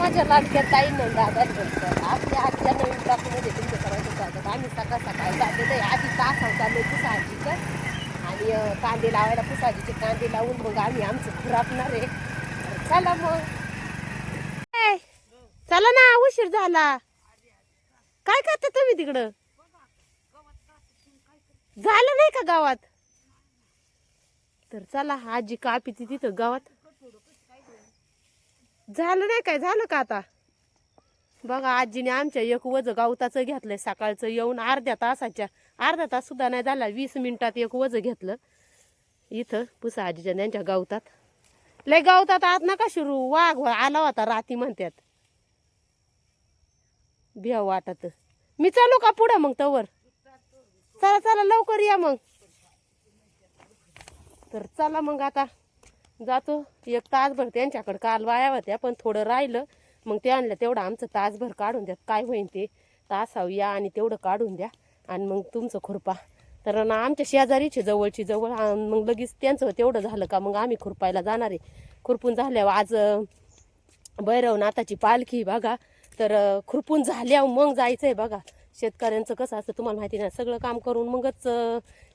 माझ्या लाडक्या ताई नाही दादा आपल्या आजच्या नवीन ब्लॉकमध्ये तुमचं सर्वांचं स्वागत. आम्ही सकाळ सकाळी जाते आधी तास चालू पुसाजीचं आणि कांदे लावायला पुसाजीचे कांदे लावून मग आम्ही आमचं खुरापणार आहे. चला मग. चला ना उशीर झाला. काय करता तुम्ही तिकडं? झालं नाही का गावात? तर चला आजी कापी ती तिथं गावात. झालं नाही काय? झालं का आता? बघा आजीने आमच्या एक वज गावताचं घेतलंय सकाळचं. येऊन अर्ध्या तासाच्या अर्धा तास सुद्धा नाही झाला वीस मिनिटात एक वज घेतलं. इथं पुसा आजीच्या त्यांच्या गावतात. लय गावतात आत नका शिरू. वाघ वा- आला होता राती म्हणतात भिया वाटत. मी चालू का पुढं मग तवर? चला चला लवकर या मग. तर चला मग आता. जातो. एक तासभर त्यांच्याकडे काल वाया होत्या पण थोडं राहिलं. मग ते आणलं तेवढं आमचं तासभर काढून द्या. काय होईन ते? तासाव या आणि तेवढं काढून द्या. आणि मग तुमचं खुरपा. तर ना आमच्या शेजारीचे जवळची जवळ मग लगेच त्यांचं तेवढं झालं का मग आम्ही खुरपायला जाणार आहे. खुरपून झाल्यावर आज भैरवनाथाची पालखी बघा. तर खुरपून झाल्यावर मग जायचं आहे बघा. शेतकऱ्यांचं कसं असतं तुम्हाला माहिती नाही. सगळं काम करून मगच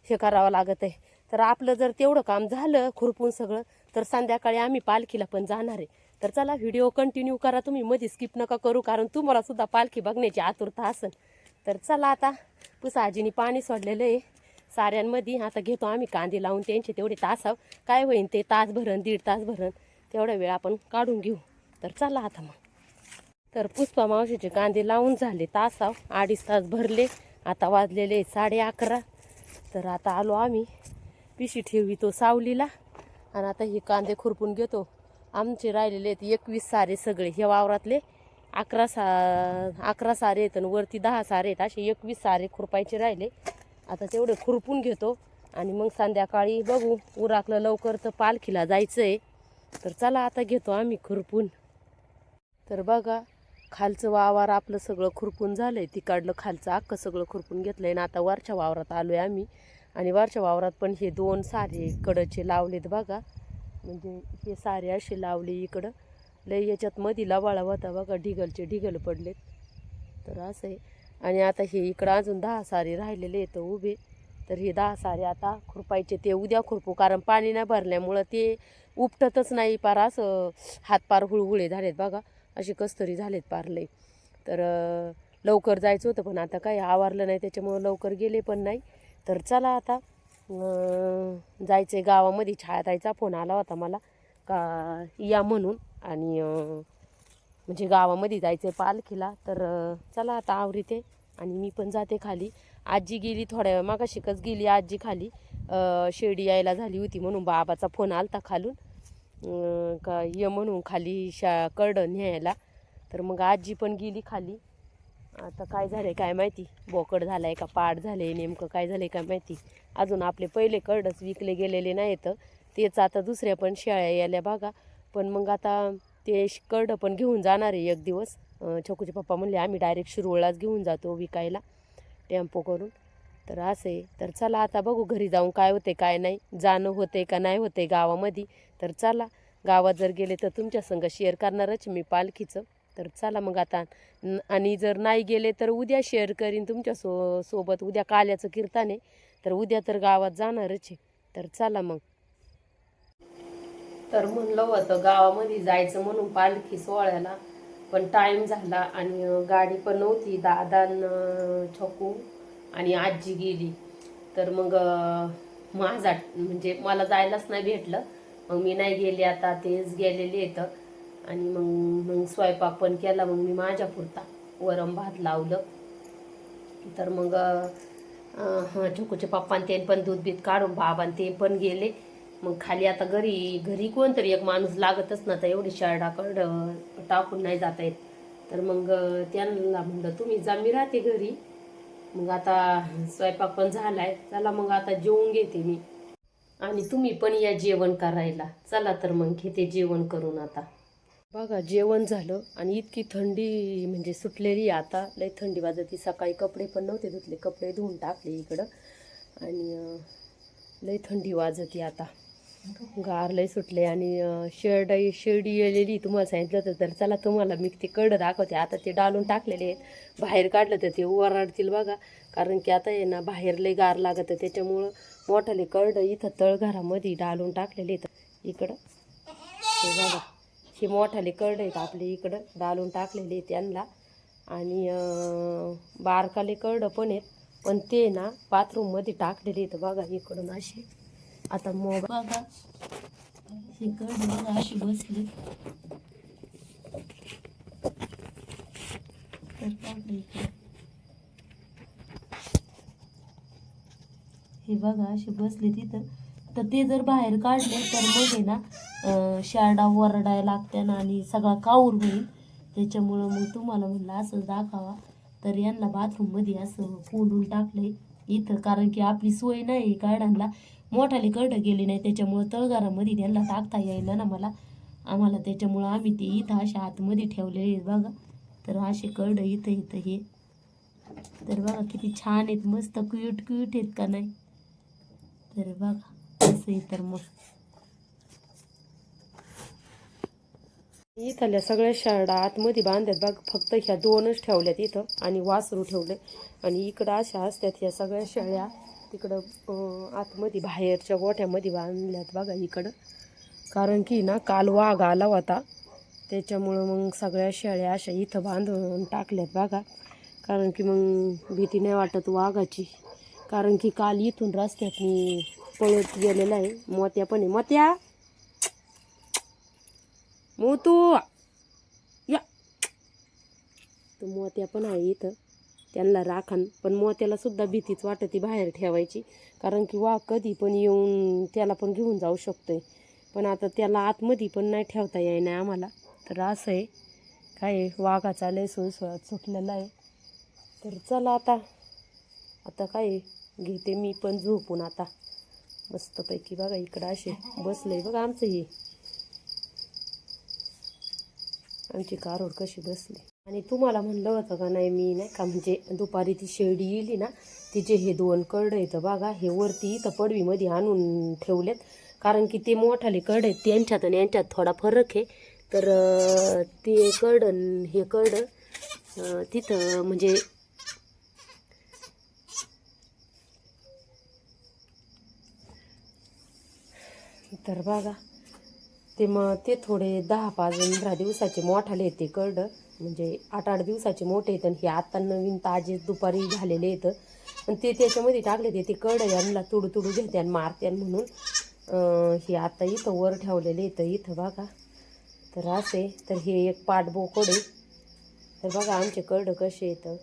हे करावं लागत आहे तर आपलं जर तेवढं काम झालं खुरपून सगळं तर संध्याकाळी आम्ही पालखीला पण जाणार आहे. तर चला व्हिडिओ कंटिन्यू करा तुम्ही मध्ये स्किप नका करू कारण तुम्हाला सुद्धा पालखी बघण्याची आतुरता असेल. तर चला आता पुसाजीनी पाणी सोडलेलं आहे. साऱ्यांमध्ये आता घेतो आम्ही कांदे लावून त्यांचे तेवढे तासाव काय होईन ते तास भरण दीड तास भरण तेवढा वेळ आपण काढून घेऊ. तर चला आता मग. तर पुष्पा मावशीचे कांदे लावून झाले तासाव अडीच तास भरले आता वाजलेले साडे अकरा. तर आता आलो आम्ही. पिशी ठेवितो सावलीला. आणि आता हे कांदे खुरपून घेतो. आमचे राहिलेले आहेत एकवीस सारे सगळे. हे वावरातले अकरा सा अकरा सारे आहेत आणि वरती दहा सारे आहेत. असे एकवीस सारे खुरपायचे राहिले. आता तेवढे खुरपून घेतो. आणि मग संध्याकाळी बघू. उराकलं लवकर तर पालखीला जायचं आहे तर चला आता घेतो आम्ही खुरपून. तर बघा खालचं वावर आपलं सगळं खुरपून झालं आहे तिकडलं खालचं अख्खं सगळं खुरपून घेतलं आहे आणि आता वरच्या वावरात आलो आहे आम्ही. आणि वरच्या वावरात पण हे दोन सारे कडचे लावलेत बघा. म्हणजे हे सारे असे लावले इकडं. लय याच्यात मधी लवाळा होता बघा ढिगलचे ढिगल पडलेत. तर असं आहे. आणि आता हे इकडं अजून दहा सारे राहिलेले आहेत उभे. तर हे दहा सारे आता खुरपायचे ते उद्या खुरपू कारण पाणी नाही भरल्यामुळं ते उपटतच नाही पार. असं हातपार हुळहुळे झालेत बघा. असे कस्तरी झालेत पारले तर लवकर जायचं होतं पण आता काही आवारलं नाही त्याच्यामुळं लवकर गेले पण नाही. तर चला आता जायचं आहे गावामध्ये. छायाताईचा फोन आला होता मला का या म्हणून. आणि म्हणजे गावामध्ये जायचं आहे पालखीला. तर चला आता आवरीते. आणि मी पण जाते खाली. आजी गेली थोड्या वेळ मागाशिकच गेली आजी खाली. शेडी शिर्डी यायला झाली होती म्हणून बाबाचा फोन आलता खालून. का ये म्हणून खाली शा करडं न्यायला. तर मग आजी पण गेली खाली. आता काय झालं आहे काय माहिती? बोकड झालं आहे का पाड झाले नेमकं काय झालं आहे काय माहिती? अजून आपले पहिले कर्डच विकले गेलेले नाहीत. तेच आता दुसऱ्या पण शेळ्या यायल्या बघा. पण मग आता ते श- पण घेऊन जाणार आहे एक दिवस. छोकूचे छकूचे पप्पा म्हणले आम्ही डायरेक्ट शिरोळाच घेऊन जातो विकायला टेम्पो करून. तर असं आहे. तर चला आता बघू घरी जाऊन काय होते काय नाही. जाणं होते का नाही होते गावामध्ये. तर चला. गावात जर गेले तर तुमच्या संग शेअर करणारच मी पालखीचं. तर चला मग आता. आणि जर नाही गेले तर उद्या शेअर करीन तुमच्या सो सोबत. उद्या काल्याचं कीर्तन आहे. तर उद्या तर गावात जाणारच आहे. तर चला मग. तर म्हणलं होतं गावामध्ये जायचं म्हणून पालखी सोहळ्याला पण टाईम झाला आणि गाडी पण नव्हती. दादा छकू आणि आजी गेली. तर मग माझा म्हणजे मला जायलाच नाही भेटलं. मग मी नाही गेले आता तेच गेलेले येतं आणि मग मग स्वयंपाक पण केला मग मी माझ्या पुरता वरम भात लावलं. तर मग अं, छोकूचे पप्पा ते पण दूध बीत काढून बाबा ते पण गेले. मग खाली आता घरी घरी कोणतरी एक माणूस लागतच ना तर एवढी शाळाकड टाकून नाही जाता येत. तर मग त्यांना म्हणलं तुम्ही जा मी राहते घरी. मग आता स्वयंपाक पण झाला आहे चला मग आता जेवून घेते मी. आणि तुम्ही पण या जेवण करायला. चला तर मग घेते जेवण करून आता. बघा जेवण झालं आणि इतकी थंडी म्हणजे सुटलेली आता. लई थंडी वाजती सकाळी कपडे पण नव्हते धुतले कपडे धुवून टाकले इकडं. आणि लय लई थंडी वाजती आता. गार लय सुटले आणि शेड शेडी येलेली तुम्हाला सांगितलं होतं तर चला तुम्हाला मी ते कडं दाखवते. आता ते डालून टाकलेले आहेत. बाहेर काढलं तर ते ओरडतील बघा. कारण की आता आहे ना बाहेर लय गार लागत त्याच्यामुळं मोठाले कडं इथं तळघरामध्ये डालून टाकलेले आहेत. इकडं. हे बघा. हे मोठाले करड आहेत आपले इकडं डालून टाकलेले आहेत त्यांना. आणि बारकाले करडं पण आहेत. पण ते ना बाथरूममध्ये टाकलेले आहेत. बघा इकडून असे. आता मोबाईल बघा. ही करड बघा अशी बसली. तर हे बघा अशी बसली तिथं. तर ते जर बाहेर काढले तर मग आहे ना शेरडा वरडाय लागत्या आणि सगळा काऊर होईल. त्याच्यामुळं मग तुम्हाला म्हणलं असं दाखवा. तर यांना बाथरूममध्ये असं कोंडून टाकलंय इथं कारण की आपली सोय नाही गार्डनला. मोठाले करडं गेले नाही त्याच्यामुळं तळघरामध्ये त्यांना टाकता येईना ना मला. आम्हाला त्याच्यामुळं आम्ही ते इथं अशा आतमध्ये ठेवलेले आहेत बघा. तर असे करडं इथं इथं हे. तर बघा किती छान आहेत मस्त क्यूट क्यूट आहेत का नाही? तर बघा असं तर मग. इथल्या सगळ्या शाळा आतमध्ये बांधल्यात बघ फक्त ह्या दोनच ठेवल्यात इथं आणि वासरू ठेवले. आणि इकडं अशा असतात ह्या सगळ्या शेळ्या. तिकडं आतमध्ये बाहेरच्या गोठ्यामध्ये बांधल्यात बघा इकडं. कारण की ना काल वाघ आला होता. त्याच्यामुळं मग सगळ्या शेळ्या अशा इथं बांधून टाकल्यात बघा. कारण की मग भीती नाही वाटत वाघाची. कारण की काल इथून रस्त्यात मी पळत गेलेला आहे. मोत्या पण आहे. मोत्या! मोतू. या. तो मोत्या पण आहे इथं. त्यांना राखण. पण मोत्याला सुद्धा भीतीच वाटते बाहेर ठेवायची. कारण की वाघ कधी पण येऊन त्याला पण घेऊन जाऊ शकतोय. पण आता त्याला आतमध्ये पण नाही ठेवता येईना आम्हाला. तर असं आहे. काय वाघाचा लय सुळसुळाट सुटलेला आहे. तर चला आता. आता काय घेते मी पण झोपून आता. मस्तपैकी बघा इकडं असे बसलं. आहे बघा आमचं हे. आमची कारोड कशी बसली. आणि तुम्हाला म्हणलं होतं का नाही मी नाही का म्हणजे दुपारी ती शेळडी येली ना तिचे हे दोन करडं येतं बघा हे वरती इथं पडवीमध्ये आणून ठेवलेत. कारण की ते मोठाले कड आहेत त्यांच्यात आणि यांच्यात थोडा फरक आहे. तर ते करडं हे कर्ड तिथं म्हणजे तर बघा. ते मग ते थोडे दहा पाच पंधरा दिवसाचे मोठाले आहेत ते करडं. म्हणजे आठ आठ दिवसाचे मोठे आहेत आणि हे आता नवीन ताजे दुपारी झालेले आहेत. आणि ते त्याच्यामध्ये टाकले ते ते यांना तुडू तुडू घेते आणि मारते म्हणून हे आता इथं वर ठेवलेले आहेत इथं बघा. तर असे तर हे एक पाट बोकड आहे. तर बघा आमचे करडं कसे येतं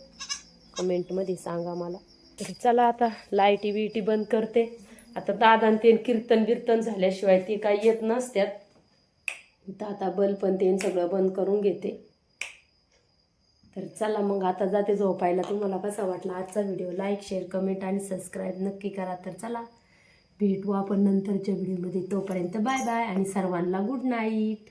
कमेंटमध्ये सांगा मला. तर चला आता लाईटी बिटी बंद करते. आता दादा आणि ते कीर्तन बिर्तन झाल्याशिवाय ते काही येत नसत्यात. तर आता बल्ब पण ते सगळं बंद करून घेते. तर चला मग आता जाते झोपायला. तुम्हाला कसा वाटला आजचा व्हिडिओ? लाईक शेअर कमेंट आणि सबस्क्राईब नक्की करा. तर चला भेटू आपण नंतरच्या व्हिडिओमध्ये. तोपर्यंत बाय बाय आणि सर्वांना गुड नाईट